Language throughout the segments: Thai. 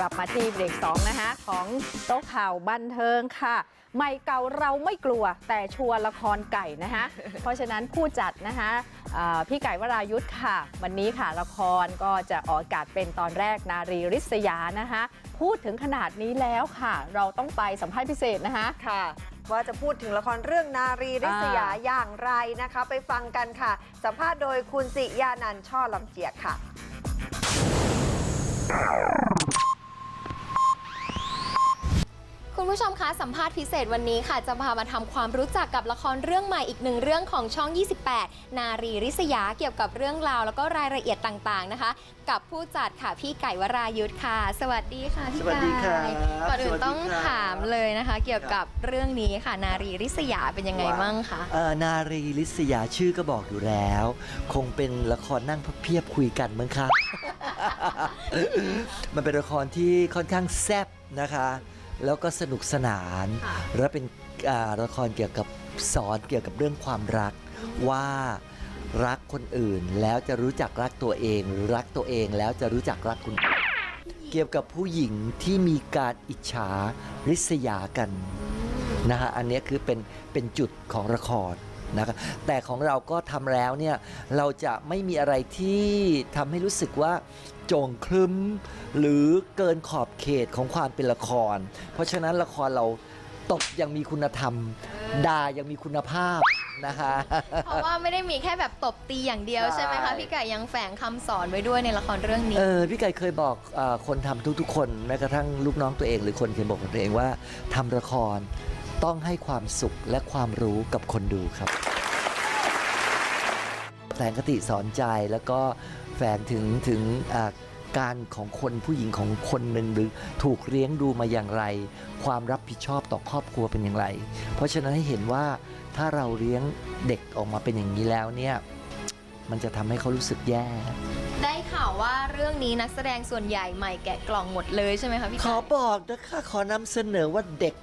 กลับมาที่เบรก2นะคะ ของโต๊ะข่าวบันเทิงค่ะ ไม่เก่าเราไม่กลัวแต่ชัวร์ละครไก่นะคะ เพราะฉะนั้นผู้จัดนะคะอ่าพี่ไก่วรายุทธ์ค่ะ วันนี้ค่ะละครก็จะออกอากาศเป็นตอนแรกนารีริษยานะคะ พูดถึงขนาดนี้แล้วค่ะ เราต้องไปสัมภาษณ์พิเศษนะคะค่ะว่าจะพูดถึงละครเรื่องนารีริษยาอ่าอย่างไรนะคะ ไปฟังกันค่ะ สัมภาษณ์โดยคุณสิยานันท์ช่อลำเจียกค่ะ คุณผู้ชมคะสัมภาษณ์พิเศษวันนี้ค่ะ จะพามาทำความรู้จักกับละครเรื่องใหม่อีกหนึ่งเรื่องของช่อง 28 นารีริษยาเกี่ยวกับเรื่องราวแล้วก็รายละเอียดต่างๆนะคะ กับผู้จัดค่ะพี่ไก่วรายุทธ์ค่ะ สวัสดีค่ะพี่สวัสไก่ดีครับก่อนอื่สวันสดีต้องครับถามเลยนะคะ เกี่ยวกับเรื่องนี้ค่ะ นารีริษยาเป็นยังไงบ้างคะเอ่อนารีลิศยาชื่อก็บอกอยู่แล้ว คงเป็นละครนั่งพับเพียบคุยกันมั้งครับมันเป็นละครที่ค่อนข้างแซ่บนะคะ แล้วก็สนุกสนานค่ะและเป็นอ่าละครเกี่ยวกับสอนเกี่ยวกับเรื่องความรักว่ารักคนอื่นแล้วจะรู้จักรักตัวเองหรือรักตัวเองแล้วจะรู้จักรักคนอื่นเกี่ยวกับผู้หญิงที่มีการอิจฉาริษยากันนะฮะอันเนี้ยคือเป็นเป็นจุดของละครนะครับแต่ของเราก็ทำแล้วเนี่ยเราจะไม่มีอะไรที่ทำให้รู้สึกว่าโจงครึ้ม หรือเกินขอบเขตของความเป็นละคร เพราะฉะนั้นละครเราตบยังมีคุณธรรมด่ายังมีคุณภาพนะคะ เพราะว่าไม่ได้มีแค่แบบตบตีอย่างเดียวใช่ใช่ไหมคะพี่ไก่ยังแฝงคำสอนไว้ด้วยในละครเรื่องนี้ เออพี่ไก่เคยบอกอาคนทำทุกๆ คนแม้กระทั่งลูกน้องตัวเอง หรือคนเคยบอกกับตัวเองว่าทำละครต้องให้ความสุขและความรู้กับคนดูครับแฝงคติสอนใจแล้วก็แฝงถึงถึงอ่าการของคนผู้หญิงของคนหนึ่งหรือถูกเลี้ยงดูมาอย่างไร ความรับผิดชอบต่อครอบครัวเป็นอย่างไร เพราะฉะนั้นให้เห็นว่าถ้าเราเลี้ยงเด็กออกมาเป็นอย่างนี้แล้วเนี่ยมันจะทำให้เขารู้สึกแย่ ได้ข่าวว่าเรื่องนี้นักแสดงส่วนใหญ่ใหม่แกะกล่องหมดเลยใช่ไหมคะพี่ขไก่อบอกนะคะขอนำเสนอว่าเด็ก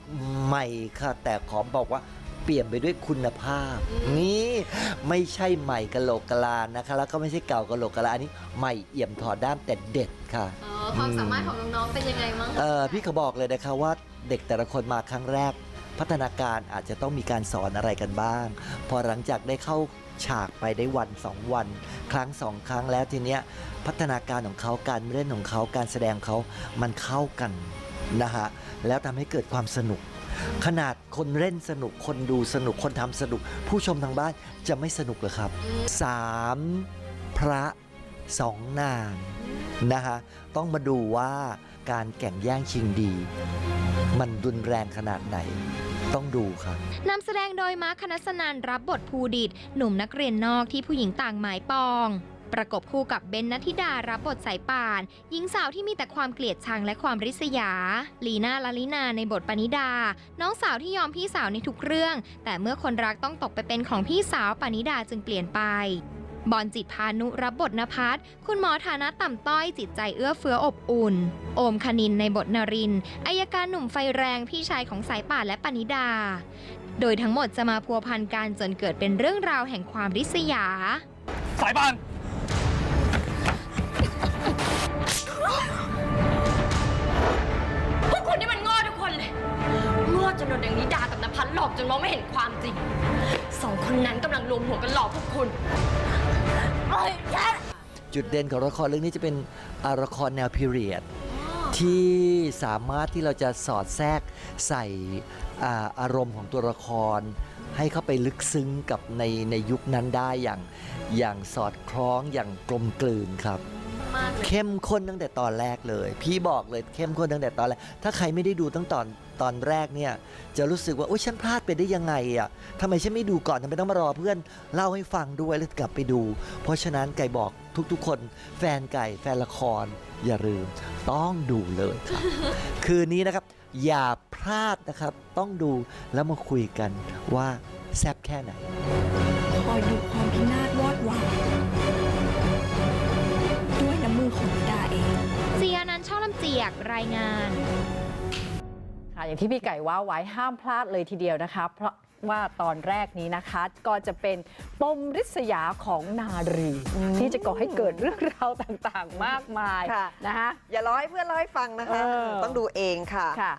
ใหม่ค่ะ แต่ขอบอกว่า เปลี่ยนไปด้วยคุณภาพ นี่ไม่ใช่ใหม่กะโหลกกะลานะคะ แล้วก็ไม่ใช่เก่ากะโหลกกะลาอันนี้ใหม่เอี่ยมถอดด้ามแต่เด็ดค่ะ อ๋อความสามารถของน้องๆเป็นยังไงบ้างคะเออพี่เขาบอกเลยนะคะว่าเด็กแต่ละคนมาครั้งแรก พัฒนาการอาจจะต้องมีการสอนอะไรกันบ้าง พอหลังจากได้เข้าฉากไปได้วันสองวัน ครั้งสองครั้งแล้วทีเนี้ยพัฒนาการของเขาการเล่นของเขาการแสดงของเขามันเข้ากันนะฮะแล้วทำให้เกิดความสนุก ขนาดคนเล่นสนุกคนดูสนุกคนทำสนุก ผู้ชมทางบ้านจะไม่สนุกเหรอครับสามพระสองนางนะฮะต้องมาดูว่าการแข่งแย่งชิงดี มันรุนแรงขนาดไหนต้องดูครับนำแสดงโดยมาร์คคณสนันรับบทภูดิตหนุ่มนักเรียนนอกที่ผู้หญิงต่างหมายปอง ประกบคู่กับเบนนัทิดารับบทสายป่าน หญิงสาวที่มีแต่ความเกลียดชังและความริษยา ลีน่าลาลินาในบทปณิดา น้องสาวที่ยอมพี่สาวในทุกเรื่อง แต่เมื่อคนรักต้องตกไปเป็นของพี่สาวปณิดาจึงเปลี่ยนไปบอลจิตพานุรับบทนภัสคุณหมอฐานะต่ำต้อยจิตใจเอื้อเฟื้ออบอุ่น โอมคณินในบทนรินอายการหนุ่มไฟแรงพี่ชายของสายป่านและปณิดา โดยทั้งหมดจะมาพัวพันกันจนเกิดเป็นเรื่องราวแห่งความริษยา สายบาน กับนภัสหลอกจนมองไม่เห็นความจริง สองคนนั้นกำลังรวมหัวกันหลอกพวกคุณปล่อยฉันจุดเด่นของละครเรื่องนี้จะเป็นอ่าละครแนวพีเรียด ที่สามารถที่เราจะสอดแทรกใส่อ่าอารมณ์ของตัวละคร ให้เข้าไปลึกซึ้งกับในในยุคนั้นได้อย่างอย่างสอดคล้องอย่างกลมกลืนครับ มากเลยเข้มข้นตั้งแต่ตอนแรกเลย พี่บอกเลยเข้มข้นตั้งแต่ตอนแรกถ้าใครไม่ได้ดูตั้งตอนตอนแรกเนี่ย จะรู้สึกว่าโอ๊ยฉันพลาดไปได้ยังไงอะทำไมฉันไม่ดูก่อนทำไมต้องมารอเพื่อนเล่าให้ฟังด้วยแล้วกลับไปดู เพราะฉะนั้นไก่บอกทุกๆ คน แฟนไก่แฟนละคร อย่าลืม ต้องดูเลยครับ คืนนี้นะครับ อย่าพลาดนะครับ ต้องดูแล้วมาคุยกันว่าแซ่บแค่ไหนคอยดูความพินาศวอดวายด้วย ยกรายงานค่ะอย่างที่พี่ไก่ว่าไว้ห้ามพลาดเลยทีเดียวนะคะ เพราะว่าตอนแรกนี้นะคะ ก็จะเป็นปมริษยาของนารี ที่จะก่อให้เกิดเรื่องราวต่างๆ มากมายค่ะนะคะอย่ารอให้เพื่อนเล่าให้ฟังนะคะเออต้องดูเองค่ะค่ะ